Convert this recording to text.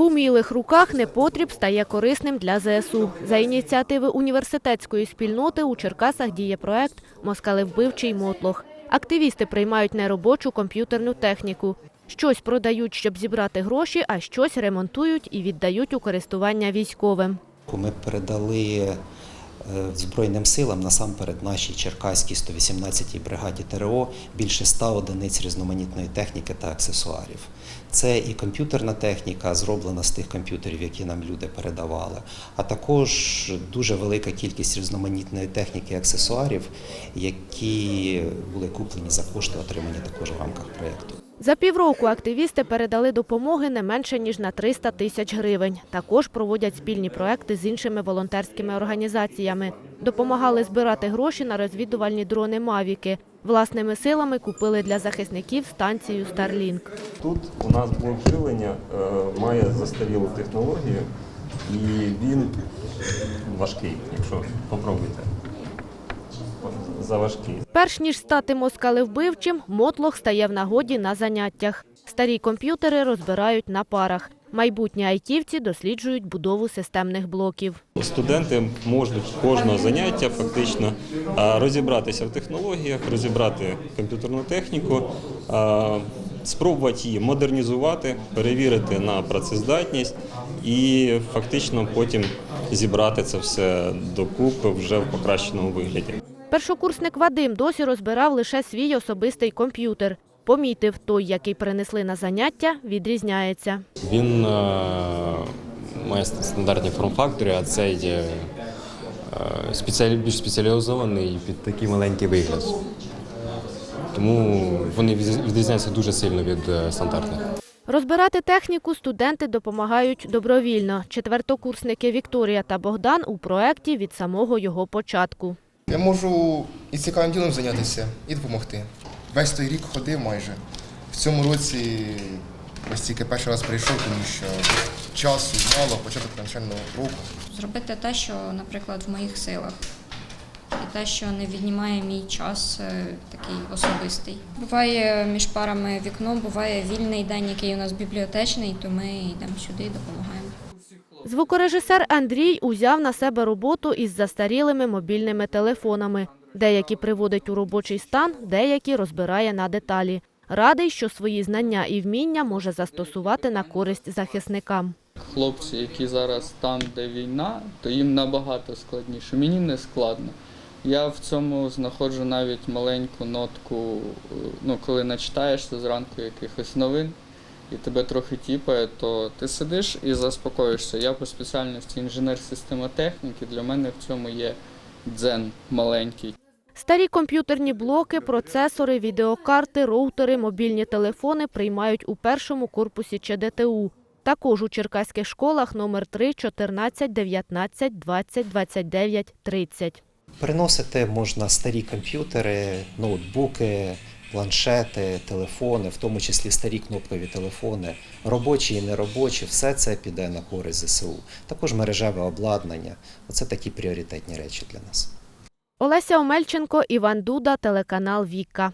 В умілих руках непотріб стає корисним для ЗСУ. За ініціативи університетської спільноти у Черкасах діє проект «Москалевбивчий мотлох». Активісти приймають неробочу комп'ютерну техніку. Щось продають, щоб зібрати гроші, а щось ремонтують і віддають у користування військовим. Ми передали Збройним силам насамперед нашій Черкаській 118-й бригаді ТРО більше 100 одиниць різноманітної техніки та аксесуарів. Це і комп'ютерна техніка, зроблена з тих комп'ютерів, які нам люди передавали, а також дуже велика кількість різноманітної техніки і аксесуарів, які були куплені за кошти, отримані також в рамках проєкту. За півроку активісти передали допомоги не менше ніж на 300 тисяч гривень. Також проводять спільні проекти з іншими волонтерськими організаціями. Допомагали збирати гроші на розвідувальні дрони Мавіки. Власними силами купили для захисників станцію Starlink. Тут у нас блок живлення е, має застарілу технологію і він важкий, якщо попробуйте. Заважкий. Перш ніж стати москалевбивчим, мотлох стає в нагоді на заняттях. Старі комп'ютери розбирають на парах. Майбутні айтівці досліджують будову системних блоків. Студенти можуть кожного заняття фактично розібратися в технологіях, розібрати комп'ютерну техніку, спробувати її модернізувати, перевірити на працездатність і фактично потім зібрати це все докупи вже в покращеному вигляді. Першокурсник Вадим досі розбирав лише свій особистий комп'ютер. Помітив, той, який принесли на заняття, відрізняється. Він е, має стандартні форм-фактори, а цей е, спеціалі, більш спеціалізований під такий маленький вигляд. Тому вони відріз- відрізняються дуже сильно від е, стандартних. Розбирати техніку студенти допомагають добровільно. Четвертокурсники Вікторія та Богдан у проєкті від самого його початку. Я можу і цікавим ділом зайнятися, і допомогти. Весь той рік ходив майже. В цьому році ось тільки перший раз прийшов, тому що часу мало, початок навчального року. зробити те, що, наприклад, в моїх силах, і те, що не віднімає мій час е, такий особистий. Буває між парами вікно, буває вільний день, який у нас бібліотечний, то ми йдемо сюди і допомагаємо. Звукорежисер Андрій узяв на себе роботу із застарілими мобільними телефонами. Деякі приводить у робочий стан, деякі розбирає на деталі. Радий, що свої знання і вміння може застосувати на користь захисникам. хлопці, які зараз там, де війна, то їм набагато складніше. Мені не складно. Я в цьому знаходжу навіть маленьку нотку, е, ну, коли начитаєшся зранку якихось новин і тебе трохи тіпає, то ти сидиш і заспокоїшся. Я по спеціальності інженер системотехніки, для мене в цьому є дзен маленький. Старі комп'ютерні блоки, процесори, відеокарти, роутери, мобільні телефони приймають у першому корпусі ЧДТУ. Також у черкаських школах номер 3, 14, 19, 20, 29, 30. Переносити можна старі комп'ютери, ноутбуки, планшети, телефони, в тому числі старі кнопкові телефони, робочі і неробочі, все це піде на користь ЗСУ. Також мережеве обладнання. Оце такі пріоритетні речі для нас. Олеся Омельченко, Іван Дуда, телеканал Віка.